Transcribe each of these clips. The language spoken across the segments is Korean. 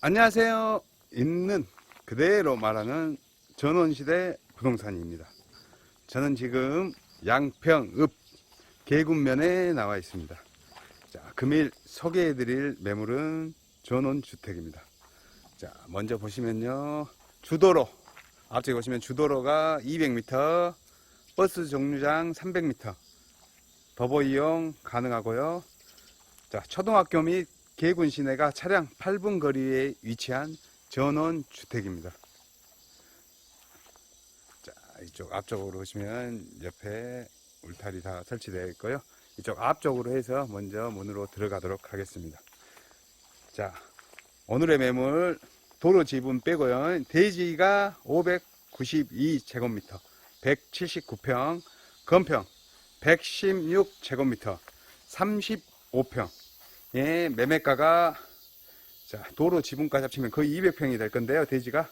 안녕하세요. 있는 그대로 말하는 전원시대 부동산입니다. 저는 지금 양평읍 계군면에 나와 있습니다. 자, 금일 소개해 드릴 매물은 전원주택입니다. 자, 먼저 보시면요. 주도로, 앞쪽에 보시면 주도로가 200m, 버스 정류장 300m, 도보 이용 가능하고요. 자, 초등학교 및 계군 시내가 차량 8분 거리에 위치한 전원 주택입니다. 자, 이쪽 앞쪽으로 보시면 옆에 울타리 다 설치되어 있고요. 이쪽 앞쪽으로 해서 먼저 문으로 들어가도록 하겠습니다. 자, 오늘의 매물 도로 지분 빼고요. 대지가 592제곱미터, 179평, 건평 116제곱미터, 35평. 예, 매매가가 자, 도로 지분까지 합치면 거의 200평이 될 건데요. 대지가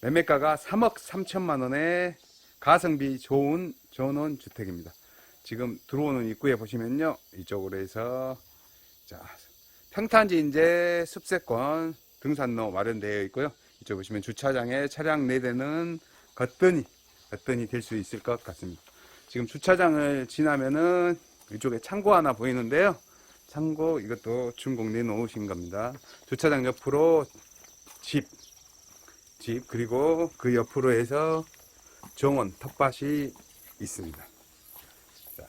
매매가가 3억 3천만 원에 가성비 좋은 전원 주택입니다. 지금 들어오는 입구에 보시면요. 이쪽으로 해서 자, 평탄지 이제 습세권 등산로 마련되어 있고요. 이쪽 보시면 주차장에 차량 4대는 거뜬히 거뜬히 될 수 있을 것 같습니다. 지금 주차장을 지나면은 이쪽에 창고 하나 보이는데요. 창고 이것도 중공 내놓으신 겁니다. 주차장 옆으로 집, 집 그리고 그 옆으로 해서 정원 텃밭이 있습니다. 자,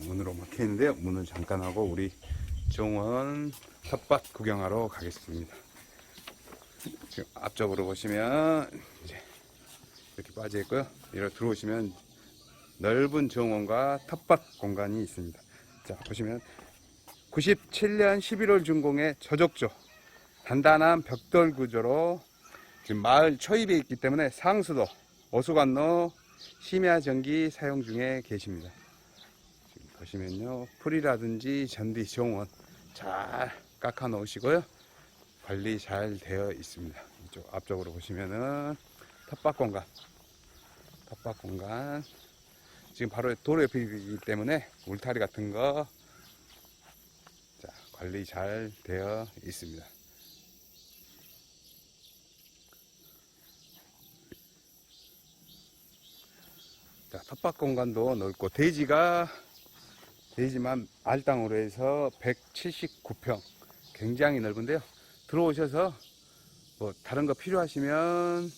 문으로 막혀 있는데요. 문을 잠깐 하고 우리 정원 텃밭 구경하러 가겠습니다. 지금 앞쪽으로 보시면 이제 이렇게 빠져 있고요. 이렇게 들어오시면 넓은 정원과 텃밭 공간이 있습니다. 자, 보시면 97년 11월 준공의 저적조 단단한 벽돌 구조로 지금 마을 초입에 있기 때문에 상수도 오수관로 심야 전기 사용 중에 계십니다. 지금 보시면요 풀이라든지 잔디 정원 잘 깎아 놓으시고요 관리 잘 되어 있습니다. 이쪽 앞쪽으로 보시면은 텃밭 공간 텃밭 공간 지금 바로 도로 옆이기 때문에 울타리 같은 거 자, 관리 잘 되어 있습니다. 자, 텃밭 공간도 넓고 대지가 대지만 알땅으로 해서 179평 굉장히 넓은데요. 들어오셔서 뭐 다른 거 필요하시면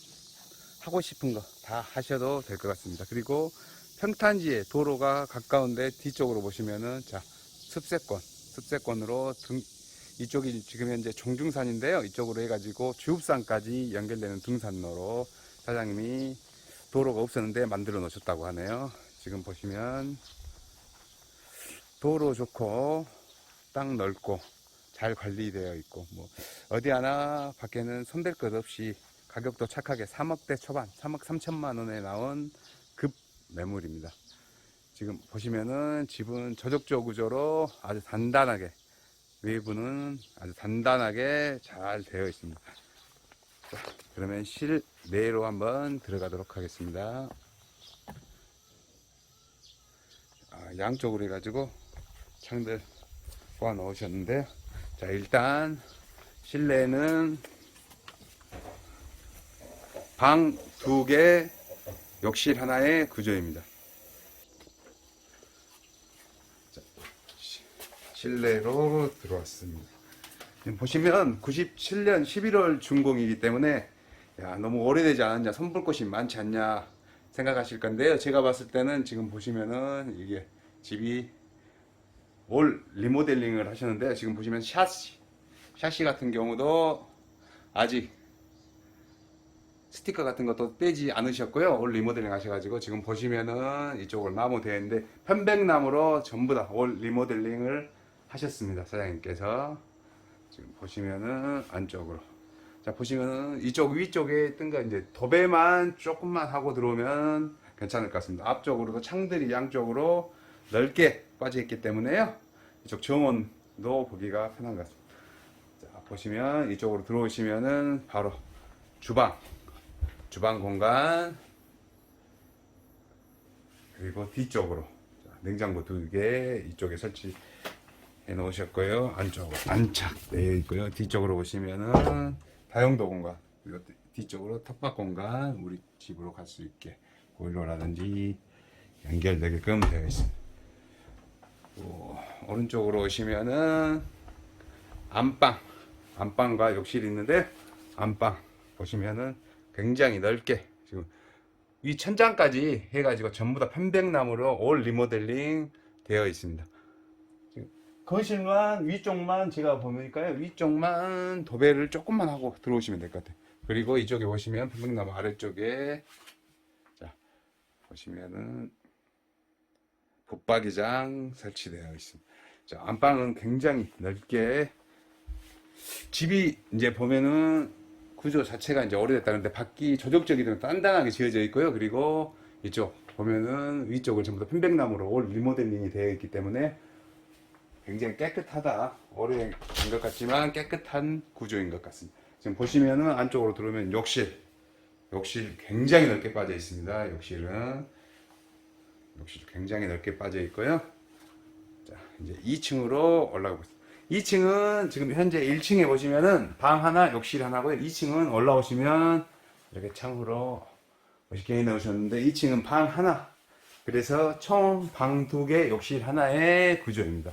하고 싶은 거 다 하셔도 될 것 같습니다. 그리고 평탄지에 도로가 가까운데 뒤쪽으로 보시면은 자 습세권 습세권으로 등 이쪽이 지금 현재 종중산인데요. 이쪽으로 해가지고 주읍산까지 연결되는 등산로로 사장님이 도로가 없었는데 만들어 놓으셨다고 하네요. 지금 보시면 도로 좋고 땅 넓고 잘 관리되어 있고 뭐 어디 하나 밖에는 손댈 것 없이 가격도 착하게 3억대 초반 3억 3천만 원에 나온 급 매물입니다. 지금 보시면은 집은 저적조 구조로 아주 단단하게 외부는 아주 단단하게 잘 되어 있습니다. 자, 그러면 실내로 한번 들어가도록 하겠습니다. 아, 양쪽으로 해가지고 창들 꽂아 놓으셨는데요. 자, 일단 실내는 방 두 개, 욕실 하나의 구조입니다. 자, 시- 실내로 들어왔습니다. 지금 보시면 97년 11월 준공이기 때문에 야, 너무 오래되지 않았냐, 선볼 곳이 많지 않냐 생각하실 건데요. 제가 봤을 때는 지금 보시면은 이게 집이 올 리모델링을 하셨는데 지금 보시면 샤시, 샤시 같은 경우도 아직 스티커 같은 것도 떼지 않으셨고요. 올 리모델링 하셔가지고 지금 보시면은 이쪽을 나무 되어 있는데 편백나무로 전부 다 올 리모델링을 하셨습니다. 사장님께서 지금 보시면은 안쪽으로 자 보시면은 이쪽 위쪽에 뜬거 이제 도배만 조금만 하고 들어오면 괜찮을 것 같습니다. 앞쪽으로도 창들이 양쪽으로 넓게 빠져 있기 때문에요. 이쪽 정원도 보기가 편한 것 같습니다. 자 보시면 이쪽으로 들어오시면은 바로 주방 주방 공간 그리고 뒤쪽으로 자, 냉장고 두 개 이쪽에 설치 해 놓으셨고요 안쪽으로 안착 되어 있고요 뒤쪽으로 보시면은 다용도 공간 그리고 뒤쪽으로 텃밭 공간 우리 집으로 갈 수 있게 보일러라든지 연결되게끔 되어 있습니다. 또 오른쪽으로 오시면은 안방 안방과 욕실이 있는데 안방 보시면은 굉장히 넓게 지금 위 천장까지 해가지고 전부 다 편백나무로 올 리모델링 되어 있습니다. 거실만 위쪽만 제가 보니까요 위쪽만 도배를 조금만 하고 들어오시면 될 것 같아요. 그리고 이쪽에 보시면 편백나무 아래쪽에 자 보시면은 붙박이장 설치되어 있습니다. 자 안방은 굉장히 넓게 집이 이제 보면은 구조 자체가 이제 오래됐다는데 밖이 조적적이 좀 단단하게 지어져 있고요. 그리고 이쪽 보면은 위쪽을 전부 다 편백나무로 올 리모델링이 되어 있기 때문에 굉장히 깨끗하다. 오래된 것 같지만 깨끗한 구조인 것 같습니다. 지금 보시면은 안쪽으로 들어오면 욕실. 욕실 굉장히 넓게 빠져 있습니다. 욕실은. 욕실 굉장히 넓게 빠져 있고요. 자, 이제 2층으로 올라가고 있습니다. 2층은 지금 현재 1층에 보시면은 방 하나, 욕실 하나고요. 2층은 올라오시면 이렇게 창으로 멋있게 해 놓으셨는데 2층은 방 하나. 그래서 총 방 두 개, 욕실 하나의 구조입니다.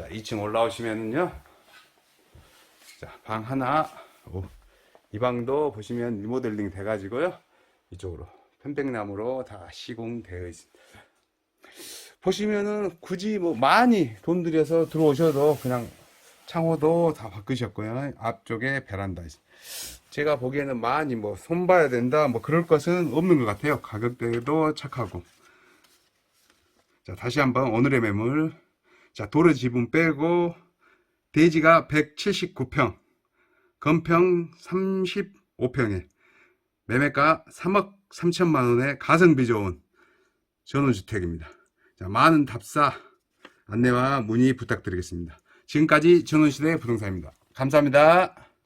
자, 2층 올라오시면은요. 자, 방 하나. 오, 이 방도 보시면 리모델링 돼 가지고요. 이쪽으로 편백나무로 다 시공되어 있습니다. 보시면은 굳이 뭐 많이 돈 들여서 들어오셔도 그냥 창호도 다 바꾸셨고요. 앞쪽에 베란다 있습니다. 제가 보기에는 많이 뭐 손봐야 된다 뭐 그럴 것은 없는 것 같아요. 가격대도 착하고. 자, 다시 한번 오늘의 매물. 자, 도로 지분 빼고 대지가 179평, 건평 35평에 매매가 3억 3천만 원의 가성비 좋은 전원주택입니다. 자, 많은 답사 안내와 문의 부탁드리겠습니다. 지금까지 전원시대 부동산입니다. 감사합니다.